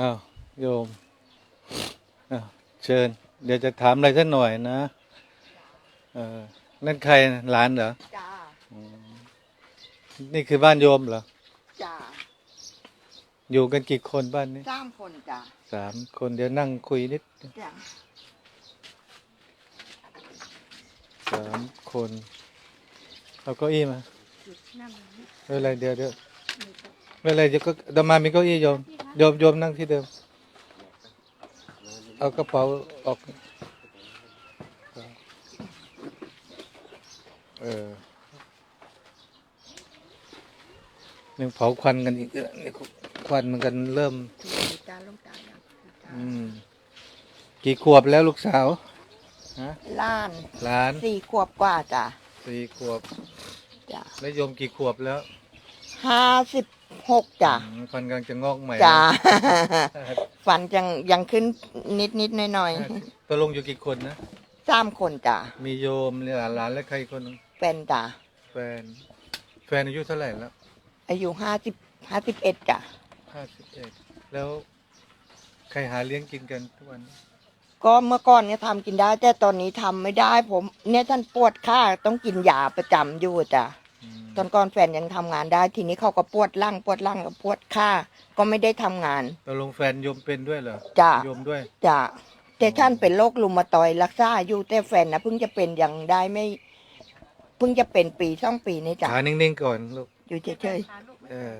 อ้าวโยมอ้าวเชิญ เดี๋ยวจะถามอะไรสักหน่อยนะ เออนั่นใครหลานเหรอจ้าอืมนี่คือบ้านโยมเหรอ จ้าอยู่กันกี่คนบ้านนี้สามคนจ้าสามคนเดี๋ยวนั่งคุยนิดจ้าสามคนเอาเก้าอี้มา นั่งไม่เป็นไรเดี๋ยวเดี๋ยวไม่เป็นไรเดี๋ยวก็เดยวมามีเก้าอี้โยม โยมโยมนั่งที่เดิม เอากระเป๋าออก เออยังเผาควันกันอีกเออนี่ควันมันกันเริ่มจ้าลงตาจ้าอืม กี่ขวบแล้วลูกสาวฮะล้านหลานสี่ขวบกว่าจ้าสี่ขวบจ้าแล้วโยมกี่ขวบแล้ว ห้าสิบหกจ้าอืมฟันกำลังจะงอกใหม่จ้าแล้วฟันยังยังขึ้นนิดนิดหน่อยหน่อยตกลงอยู่กี่คนนะ ๆสามคนจ้ามีโยมหลานหลานและใครอีกคนหนึ่งเป็นจ้าแฟน แฟนอายุเท่าไหร่แล้วอายุห้าสิบห้าสิบเอ็ดจ้าห้าสิบเอ็ดแล้วใครหาเลี้ยงกินกันทุกวันก็เมื่อก่อนเนี่ยทำกินได้ แต่ตอนนี้ทำไม่ได้ผม เนี่ยท่านปวดข้าต้องกินยาประจำอยู่จ้าอืม ตอนก่อนแฟนยังทำงานได้ ทีนี้เขาก็ปวดร่างปวดร่างกับปวดขาก็ไม่ได้ทำงาน ตกลงแฟนโยมเป็นด้วยเหรอจ้ะ โยมด้วย จ้ะแต่ท่านเป็นโรครุมาตอยด์รักษาอยู่แต่แฟนนะเพิ่งจะเป็นอย่างได้ไม่ เพิ่งจะเป็นปีสองปีนี่จ้ะขานิ่งๆก่อนลูก อยู่เฉยเออ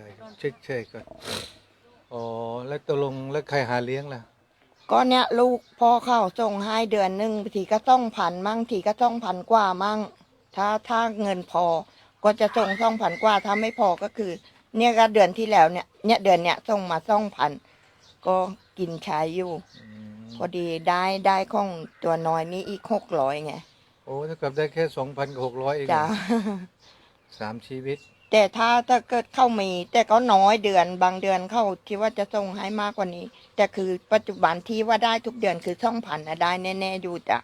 เฉยๆก่อน อ๋อ แล้วตกลงแล้วใครหาเลี้ยงล่ะ ๆก็เนี่ยลูกพ่อเข้าส่งให้เดือนหนึ่งทีก็ต้องพันมั่งทีก็ต้องพันกว่ามั่ง ถ้าถ้าเงินพอ ก็จะส่งสองพันกว่าถ้าไม่พอก็คือ เนี่ยก็เดือนที่แล้วเนี่ยเนี่ยเดือนเนี้ยส่งมาสองพันก็กินใช้อยู่อืมพอดีได้ได้ของตัวน้อยนี้อีกหกร้อยไงโอ้ถ้ากับได้แค่สองพันกับหกร้อยเองจ้ะสามชีวิต แต่ถ้าถ้าเกิดเข้ามี แต่ก็น้อยเดือนบางเดือนเข้าที่ว่าจะส่งให้มากกว่านี้ แต่คือปัจจุบันที่ว่าได้ทุกเดือนคือช่องพันนะได้แน่ๆอยู่จ้ะ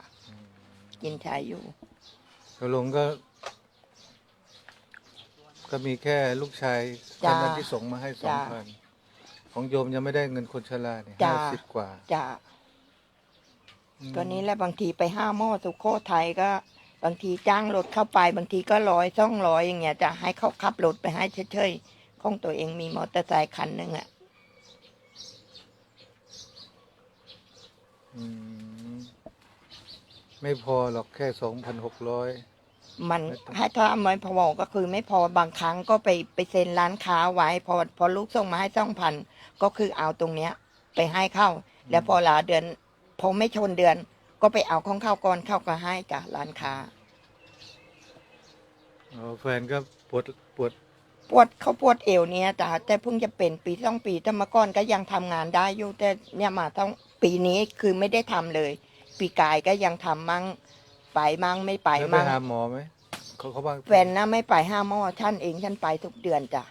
กินใช้อยู่ตกลงก็ ก็มีแค่ลูกชายจ้ะเท่านั้นที่ส่งมาให้สองจ้ะพันของโยมยังไม่ได้เงินคนชราเนี่ยจ้ะ ห้าสิบกว่าจ้ะอืมตัวนี้แหละบางทีไปห้าหม้อสุโขทัยก็ บางทีจ้างรถเข้าไป บางทีก็ร้อยซ่องร้อยอย่างเงี้ยจะให้เขาขับรถไปให้เฉยๆของตัวเองมีมอเตอร์ไซค์คันหนึ่งอะอืมไม่พอหรอกแค่สองพันหกร้อย มันไม่ต้องให้ถ้าไม่พอก็คือไม่พอบางครั้งก็ไปไปเซ็นร้านค้าไว้พอพอลูกส่งมาให้สองพันก็คือเอาตรงเนี้ย ไปให้เข้า แล้วพอลาเดือนพอไม่ชนเดือน ก็ไปเอาของเข้าก่อนเข้าก็ให้จ้ะร้านค้าอ๋อแฟนก็ปวดปวดปวดเขาปวดเอวเนี่ยจ้ะแต่เพิ่งจะเป็นปีสองปีแต่เมื่อก่อนก็ยังทำงานได้อยู่แต่เนี่ยมาต้องปีนี้คือไม่ได้ทำเลย ปีกายก็ยังทำมั่ง ไปมั่งไม่ไปแล้วไปมั่งหาหมอไหมเขาเขาบ้างแฟนนะไม่ไปห้าหม้อท่านเองท่านไปทุกเดือนจ้ะ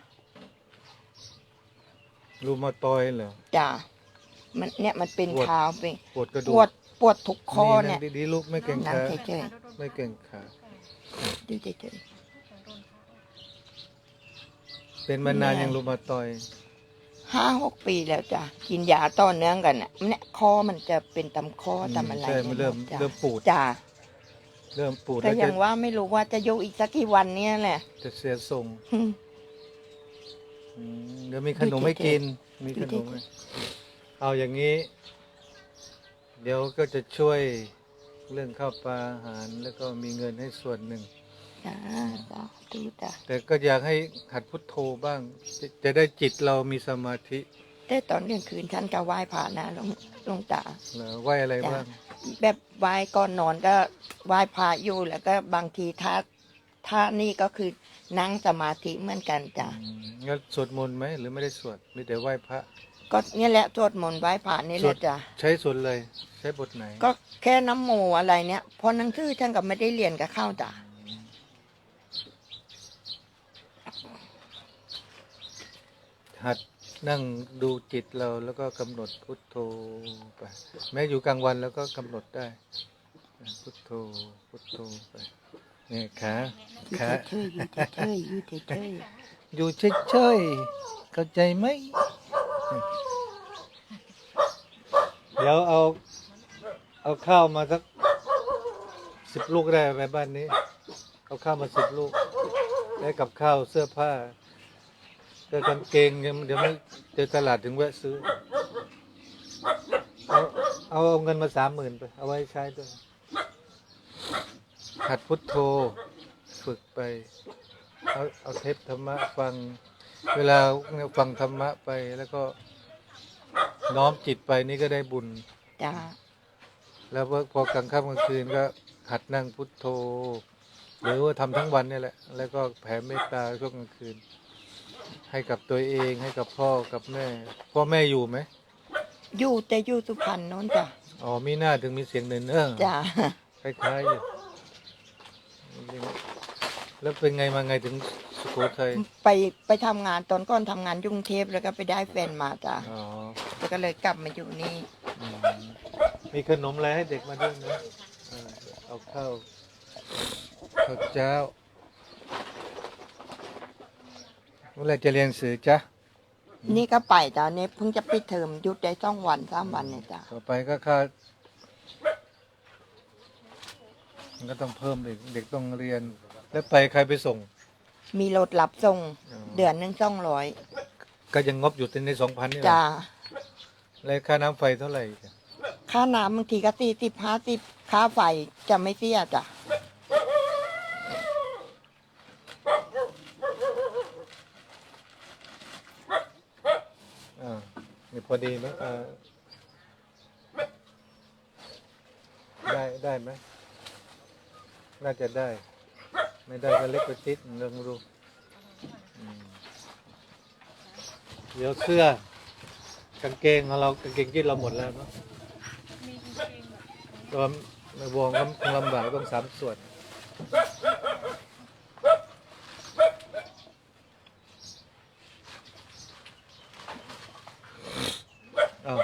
รูมาตอยเหรอ จ้ะมันเนี่ยมันเป็นปวด เท้าเป็นปวดกระปดูวกดปวดทุกข้อเนี่ยดีๆลูกไม่เก่งนั่งขาเฉย ไม่เก่งขาๆดูเฉย เป็นมานานยังรูมาตอยๆห้าหกปีแล้วจ้ะกินยาต่อเนื่องกันอะเนี่ยคอมันจะเป็นตำคอตำอะไรใช่มันเริ่มจ้ะเริ่มปูดจ้ะ เริ่มปูดก็แล้วยัจะงว่าไม่รู้ว่าจะอยู่อีกสักกี่วันเนี่ยแหละ จะเสียทรงอืมอืมเดี๋ยวมีขนมให้กิน มีขนมให้เอาอย่างนี้ เดี๋ยวก็จะช่วยเรื่องข้าวปลาอาหาร แล้วก็มีเงินให้ส่วนหนึ่ง จ้ะจ้ะดูจ้ะแต่ก็อยากให้หัดพุทโธบ้าง จะจะได้จิตเรามีสมาธิแต่ตอนกลางคืนท่านก็ไหว้พระนะหลวงหลวงตา เหรอไหวอะไรบ้าง แบบไหว้ก่อนนอนก็ไหว้พระอยู่แล้วก็บางทีถ้าถ้านี่ก็คือนั่งสมาธิเหมือนกันจ้ะอืมงั้นสวดมนต์ไหมหรือไม่ได้สวดมีแต่ไหว้พระ ก็เนี่ยแหละสวดมนต์ไหว้พระนี่แหสวละดจ้ะใช้สวดเลยใช้บทไหน ก็แค่น้ำโมอะไรเนี่ยเพอหนังสือท่านก็ไม่ได้เรียนกับเข้าจ้ะหัด นั่งดูจิตเราแล้วก็กำหนดพุทโธไป แม้อยู่กลางวันแล้วก็กำหนดได้ พุทโธพุทโธไปเนี่ยขาอยู่ขาเฉยๆอยู่เฉยๆอยู่เฉยอยู่เฉยๆเข้าใจไหมเดี๋ยวเอา เอาข้าวมาสักสิบลูกได้ไหมบ้านนี้ เอาข้าวมาสิบลูก ได้กับข้าวเสื้อผ้า เสื้อกางเกงยังเดี๋ยวไม่เจอตลาดถึงแวะซื้อ เอาเอาเอาเงินมาสามหมื่นไป เอาไว้ใช้ด้วยหัดพุทโธฝึกไป เอาเอาเทปธรรมะฟัง เวลาฟังธรรมะไปแล้วก็ น้อมจิตไปนี่ก็ได้บุญ จ้าแล้วพอพอกลางค่ำกลางคืนก็หัดนั่งพุทโธ หรือว่าทำทั้งวันนี่แหละ แล้วก็แผ่เมตตาช่วงกลางคืน ให้กับตัวเองให้กับพ่อกับแม่ พ่อแม่อยู่ไหมอยู่แต่อยู่สุพรรณโน้นจ้ะอ๋อมีหน้าถึงมีเสียงเนินเนื่องจ้าคล้ายๆอยู่แล้วเป็นไงมาไงถึงสุโขทัยไปไปทำงานตอนก่อนทำงานกรุงเทพแล้วก็ไปได้แฟนมาจ้ะอ๋อแล้วก็เลยกลับมาอยู่นี่อืมมีขนมอะไรให้เด็กมาด้วยนะเออเอาข้าวข้าวเจ้า เมื่อไหรจะเรียนหนังสือจ๊ะนี่ก็ไปจ้ะเนี่ยเพิ่งจะปิดเทอมหยุดได้สองวันสามวันเนี่ยจ้ะต่อไปก็ค่ามันก็ต้องเพิ่มเด็กเด็กต้องเรียน แล้วไปใครไปส่ง มีรถรับส่งอ๋อเดือนหนึ่งสองร้อยก็ยังงบอยู่ในสองพันนี่แหละจ้าแล้วค่าน้ำไฟเท่าไหร่จ๊ะค่าน้ำบางทีก็สี่สิบห้าสิบค่าไฟจะไม่เสียจ้ะ อ่านี่พ อดีไหมอ่าได้ได้ไหมน่าจะได้ ไม่ได้ก็เล็กไปติดลองดูอืมเดี๋ยวเสื้อกางเกงของเรากางเกงที่เราหมดแล้วเนาะก็ในวงก็คงลำบากต้องสามส่วน เอา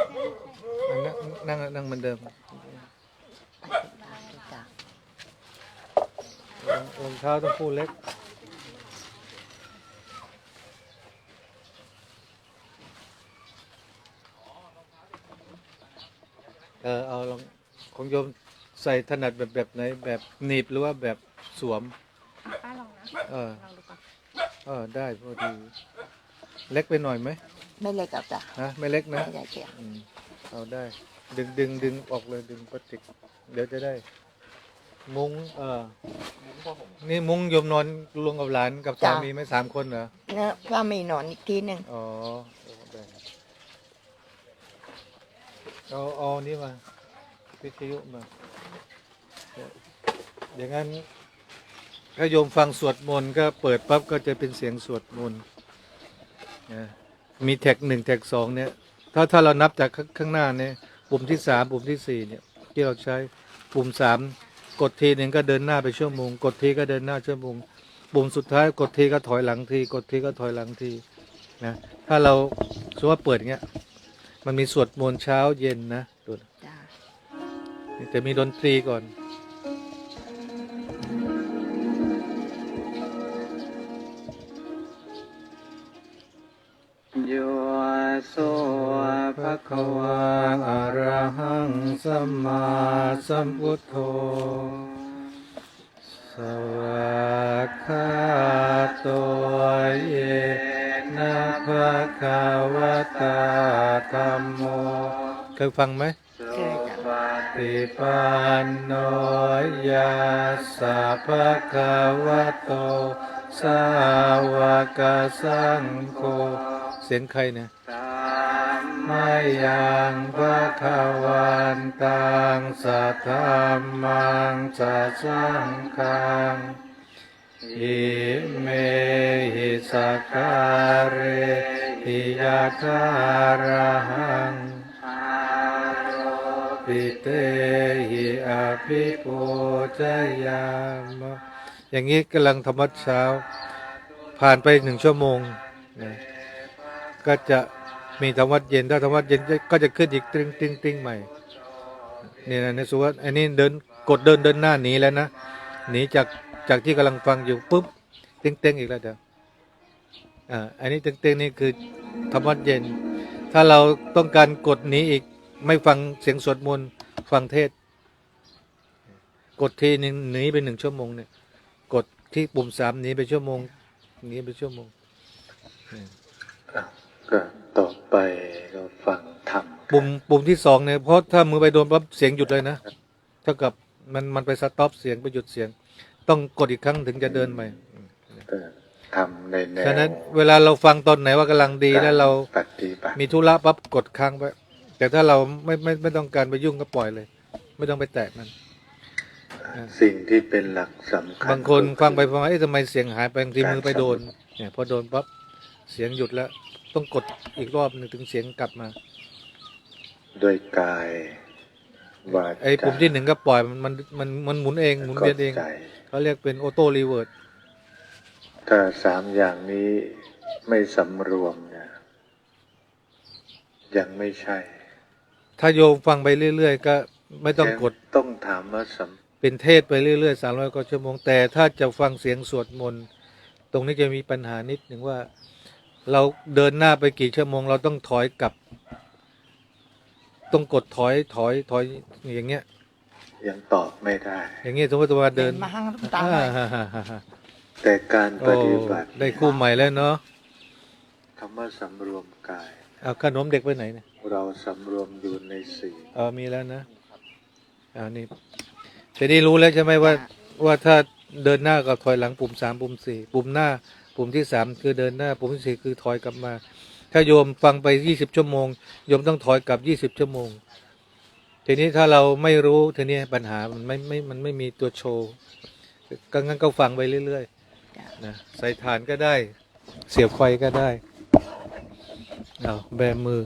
นั่งนั่งนั่งเหมือนเดิมจ้ะรองรองเท้าต้องคู่เล็กเออเอาลองของโยมใส่ถนัดแบบแบบไหนแบบหนีบหรือว่าแบบสวมป้าลองนะเออลองดูก่อนเออได้พอดีเล็กไปหน่อยไหมไม่เล็กกับจ้ะฮะไม่เล็กนะไม่ใหญ่เชียวอืมเอาได้ ดึงดึงดึงออกเลยดึงพลาสติก เดี๋ยวจะได้ มุ้งเออนี่มุ้งโยมนอนรวมกับหลานกับสามีไหมสามคนเหรอเนี่ยถ้ามีหนอนอีกทีหนึ่งอ๋อได้เอาเอานี่มาวิทยุมาอย่างนั้นถ้าโยมฟังสวดมนต์ก็เปิดปั๊บก็จะเป็นเสียงสวดมนต์นะมีแท็กหนึ่งแท็กสองเนี่ย ถ้าถ้าเรานับจากข้างข้างหน้าเนี่ย ปุ่มที่สามปุ่มที่สี่เนี่ยที่เราใช้ปุ่มสามกดทีหนึ่งก็เดินหน้าไปชั่วโมง กดทีก็เดินหน้าชั่วโมง ปุ่มสุดท้ายกดทีก็ถอยหลังที กดทีก็ถอยหลังทีนะถ้าเราสมมติว่าเปิดอย่างเงี้ยมันมีสวดมนต์เช้าเย็นนะดูจ้ะแต่มีดนตรีก่อน โสภะคะวาอะระหังสัมมาสัมพุทโธ สวากขาโตเยนะภะคะวะตาธัมโมเคยฟังไหมเคยจ้ะปฏิปันโนยาสะภะคะวะโต สาวกสังโฆเสียงใครเนี่ยไม่ยังภะคะวันตังสัทธามังสัจสังฆังอิเมหิสักการเรหิยะคาระหังปิเตหิอาภิปูจยามะอย่างนี้กำลังทำวัดเช้า ผ่านไปหนึ่งชั่วโมงนะ ก็จะมีทำวัดเย็นถ้าทำวัดเย็นก็จะขึ้นอีกติ้งติ้งติ้งใหม่นี่นะในสุวัสอันนี้เดินกดเดินเดินหน้าหนีแล้วนะหนีจากจากที่กำลังฟังอยู่ปุ๊บติ้งติ้งอีกแล้วเดี๋ยวอ่าอันนี้ติ้งติ้งนี่คือทำวัดเย็น ถ้าเราต้องการกดหนีอีกไม่ฟังเสียงสวดมนต์ฟังเทศ กดทีหนึ่งหนีไปหนึ่งชั่วโมงเนี่ยกดที่ปุ่มสามหนีไปชั่วโมงหนีไปชั่วโมง ก็ต่อไปก็ฟังธรรมกันปุ่มปุ่มที่สองเนี่ยเพราะถ้ามือไปโดนปั๊บเสียงหยุดเลยนะเท่ากับมันมันไปสต็อปเสียงไปหยุดเสียง ต้องกดอีกครั้งถึงจะเดินใหม่ก็ทำในแนวฉะนั้นเวลาเราฟังตอนไหนว่ากำลังดีแล้วเราปฏิบัติมีธุระปั๊บกดค้างไปแต่ถ้าเราไม่ไม่ไม่ต้องการไปยุ่งก็ปล่อยเลย ไม่ต้องไปแตะมัน สิ่งที่เป็นหลักสำคัญบางคนก็อฟังไปฟังมาเอ๊ะทำไมเสียงหายไปบางทีมือไปโดนเนี่ยพอโดนปั๊บเสียงหยุดแล้ว ต้องกดอีกรอบหนึ่งถึงเสียงกลับมา ด้วยกายวาจาไอ้ปุ่มที่หนึ่งก็ปล่อยมันมันมันมันหมุนเองหมุนเวียนเองใจเขาเรียกเป็นออโต้รีเวิร์ดถ้าสามอย่างนี้ไม่สำรวมเนี่ยยังไม่ใช่ ถ้าโยมฟังไปเรื่อยๆ ก็ไม่ต้องกดต้องถามว่าสำเป็นเทศไปเรื่อยๆสามร้อยกว่าชั่วโมงแต่ถ้าจะฟังเสียงสวดมนต์ตรงนี้จะมีปัญหานิดหนึ่งว่า เราเดินหน้าไปกี่ชั่วโมง เราต้องถอยกลับ ต้องกดถอยถอยถอยอย่างเงี้ย ยังตอบไม่ได้ อย่างเงี้ยสมมติว่าเดินมาห้างตาอ่าไว้ฮ่าฮ่าฮ่าฮ่าแต่การโอ้ปฏิบัติได้คู่ใหม่แล้วเนาะคำว่าสำรวมกายเอาขนมเด็กไปไหนเนี่ยเราสำรวมอยู่ในสี่เออมีแล้วนะเอานี่แต่นี่รู้แล้วใช่ไหมว่า ว่าถ้าเดินหน้ากับถอยหลังปุ่มสามปุ่มสี่ปุ่มหน้า ปุ่มที่สามคือเดินหน้า ปุ่มที่สี่คือถอยกลับมา ถ้าโยมฟังไปยี่สิบชั่วโมงโยมต้องถอยกลับยี่สิบชั่วโมง ทีนี้ถ้าเราไม่รู้ทีนี้ปัญหามันไม่ไม่มันไม่มีตัวโชว์ก็งั้นก็ฟังไปเรื่อยจ้ะๆนะใส่ฐานก็ได้ เสียบไฟก็ได้เอาแบมือ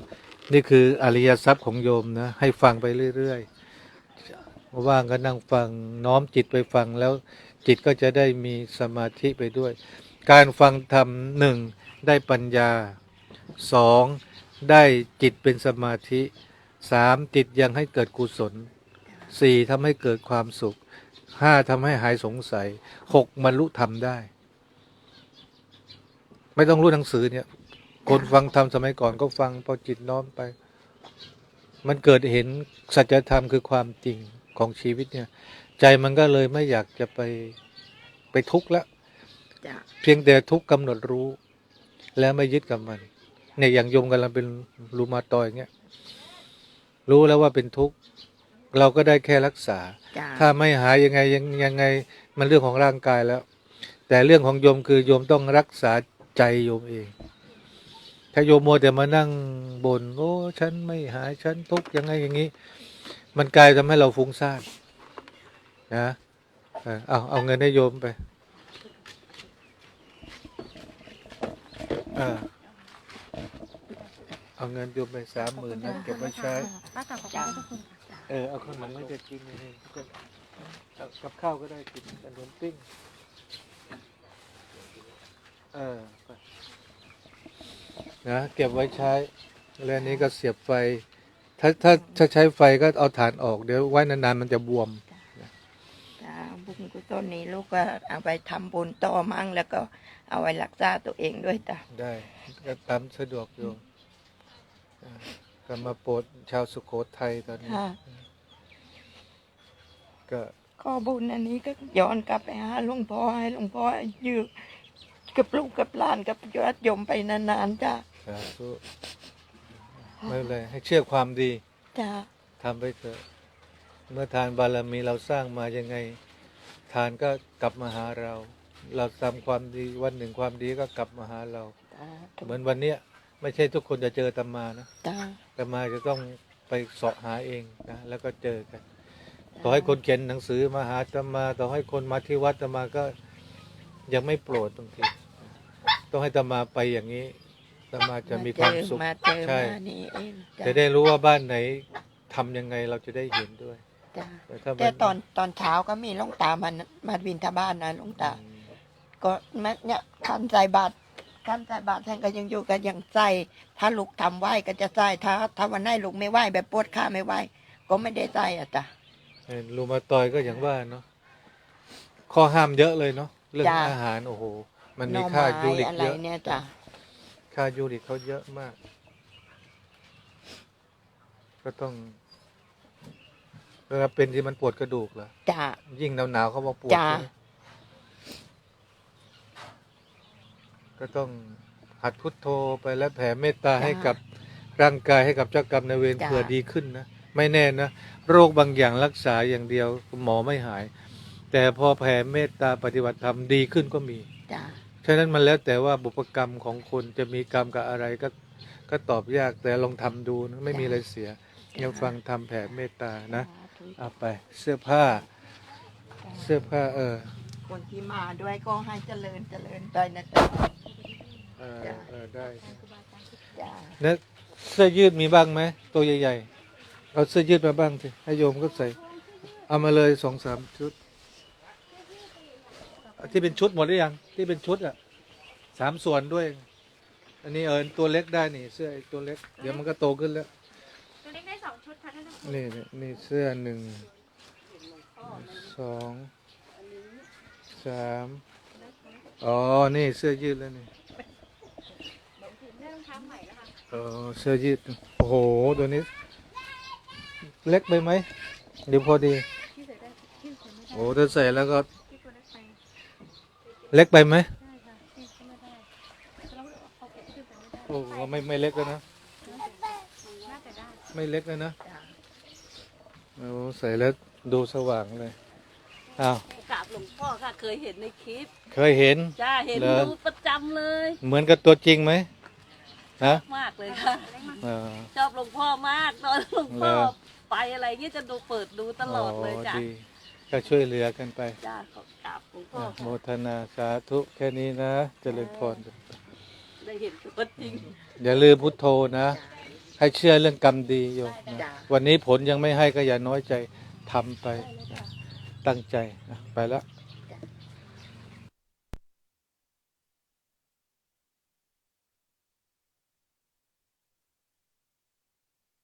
นี่คืออริยทรัพย์ของโยมนะ ให้ฟังไปเรื่อยๆว่างก็นั่งฟังน้อมจิตไปฟังแล้วจิตก็จะได้มีสมาธิไปด้วย การฟังธรรมหนึ่งได้ปัญญาสองได้จิตเป็นสมาธิสามจิตยังให้เกิดกุศลสี่ทำให้เกิดความสุขห้าทำให้หายสงสัยหกบรรลุธรรมได้ ไม่ต้องรู้หนังสือเนี่ย คนฟังธรรมสมัยก่อนก็ฟังพอจิตน้อมไป มันเกิดเห็นสัจธรรมคือความจริงของชีวิตเนี่ย ใจมันก็เลยไม่อยากจะไปไปทุกข์ละจ้ะ เพียงแต่ทุกข์กำหนดรู้ แล้วไม่ยึดกับมัน เนี่ยอย่างโยมกำลังเป็นรูมาตอยอย่างเงี้ยรู้แล้วว่าเป็นทุกข์เราก็ได้แค่รักษาจ้ะถ้าไม่หายยังไงยังยังไงมันเรื่องของร่างกายแล้ว แต่เรื่องของโยมคือโยมต้องรักษาใจโยมเอง ถ้าโยมมัวแต่มานั่งบน่นโอ้ฉันไม่หายฉันทุกข์ยังไงอย่างนี้ มันกลายทำให้เราฟุ้งซ่านนะเออเอาเอาเงินให้โยมไป เออเอาเงินโยมไปสามหมื่นนะเก็บไว้ใช้ ป้ากลับขอบคุณทุกคนค่ะเออเอาขนมไม่จะกินนี่ก็เอากับข้าวก็ได้กินขนมปิ้ง เออไปนะเก็บไว้ใช้ แล้วอันนี้ก็เสียบไฟ ถ้าถ้าถ้าใช้ไฟก็เอาฐานออกเดี๋ยวไว้นานๆมันจะบวม จ้ะ บุญกุศลนี้ลูกก็เอาไปทำบุญต่อมั่งแล้วก็เอาไว้รักษาตัวเองด้วยจ้ะได้ก็ตามสะดวกโยมอ่าก็มาโปรดชาวสุโขทัยตอนนี้ค่ะก็ข้อบุญอันนี้ก็ย้อนกลับไปหาหลวงพ่อให้หลวงพ่ออยู่กับลูกกับหลานกับญาติโยมไปนานๆจ้ะสาธุไม่เป็นไรให้เชื่อความดีจ้ะทำไปเถอะเมื่อทานบารมีเราสร้างมายังไง ทานก็กลับมาหาเรา เราทำความดีวันหนึ่งความดีก็กลับมาหาเราจ้ะเหมือนวันเนี้ยไม่ใช่ทุกคนจะเจอตมานะจ้ะตมาจะต้องไปเสาะหาเองนะแล้วก็เจอกัน ต่อให้คนเขียนหนังสือมาหาตมา ต่อให้คนมาที่วัดตมาก็ยังไม่โปรดบางทีต้องให้ตมาไปอย่างนี้ตมาจะมีความสุขมาเจอใช่ มานี่เองจ้ะจะได้รู้ว่าบ้านไหนทำยังไงเราจะได้เห็นด้วย จ้ะแต่ถ้าแต่บ้านตอนตอนเช้าก็มีหลวงตามามาบินทบาทนะหลวงตา ก็แม้เนี่ยคันใส่บาตรคันใส่บาตรท่านก็ยังอยู่กันยังใส่ถ้าลูกทำไหวก็จะใส่ถ้าถ้าวันไหนลูกไม่ไหวแบบปวดขาไม่ไหวก็ไม่ได้ใส่อะจ้ะ เออรูมาตอยก็อย่างว่าเนาะข้อห้ามเยอะเลยเนาะเรื่องจ้ะ อาหารโอ้โห มันหมีน่อค่าไม้ยูริกอะไรเยอะเนี่ยจ้ะค่ายูริกเขาเยอะมาก ก็ต้อง เวลาเป็นที่มันปวดกระดูกเหรอจ้ะยิ่งหนาวๆเขาบอกปวดจ้ะใช่ไหมก็ต้องหัดพุทโธไปแล้วแผ่เมตตาให้กับร่างกายให้กับเจ้ากรรมนายเวรจ้ะ เผื่อดีขึ้นนะไม่แน่นะโรคบางอย่างรักษาอย่างเดียวหมอไม่หาย แต่พอแผ่เมตตาปฏิบัติธรรมดีขึ้นก็มี จ้ะฉะนั้นมันแล้วแต่ว่าบุพกรรมของคนจะมีกรรมกับอะไรก็ก็ตอบยากแต่ลองทำดูนะไม่มีอะไรเสียยังฟังทำแผ่เมตตานะ เอาไปเสื้อผ้า เสื้อผ้าเออคนที่มาด้วยก็ให้เจริญเจริญไปนะจ๊ะเออเออได้จ้ะแล้วเสื้อยืดมีบ้างไหมตัวใหญ่ๆเอาเสื้อยืดมาบ้างสิให้โยมก็ใส่ เอามาเลยสองสามชุด ที่เป็นชุดหมดหรือยัง ที่เป็นชุดอะสามส่วนด้วย อันนี้เออตัวเล็กได้นี่ เสื้อไอ้ตัวเล็ก เดี๋ยวมันก็โตขึ้นแล้วตัวเล็กได้ สองชุดค่ะท่านเจ้าคุณนี่นี่นี่เสื้อหนึ่งสองสามอ๋อ นี่เสื้อยืดแล้วนี่ได้รองเท้าใหม่แล้วค่ะเออเสื้อยืดโอ้โหตัวนี้ เล็กไปไหมเดี๋ยวพอดีที่ใส่ได้ที่ใส่ไม่ได้โอ้ถ้าใส่แล้วก็ที่ตัวเล็กไปเล็กไปไหมได้ค่ะที่ก็ไม่ได้แล้วเอาเก็บที่ใส่ไม่ได้โอ้โหไม่ไม่เล็กแล้วนะน่าจะ ได้ไม่เล็กแล้วนะจ้ะโอ้ใส่แล้วดูสว่างเลยอ้าวกราบหลวงพ่อค่ะเคยเห็นในคลิป เคยเห็น จ้าเห็นเหรอดูประจำเลยเหมือนกับตัวจริงไหมฮะมากเลยค่ะ เออ ชอบหลวงพ่อมากตอนหลวงพ่อเหรอ ไปอะไรเงี้ยจะดูเปิดดูตลอดเลยจ้ะดีก็ช่วยเหลือกันไปจ้าขอกราบหลวงพ่ออะโมค่ะทนาสาธุแค่นี้นะเจริญพร ได้เห็นตัวจริง อย่าลืมพุทโธนะ ให้เชื่อเรื่องกรรมดีโยมนะจ้ะ วันนี้ผลยังไม่ให้ก็อย่าน้อยใจทำไปตั้งใจนะไปแล้ว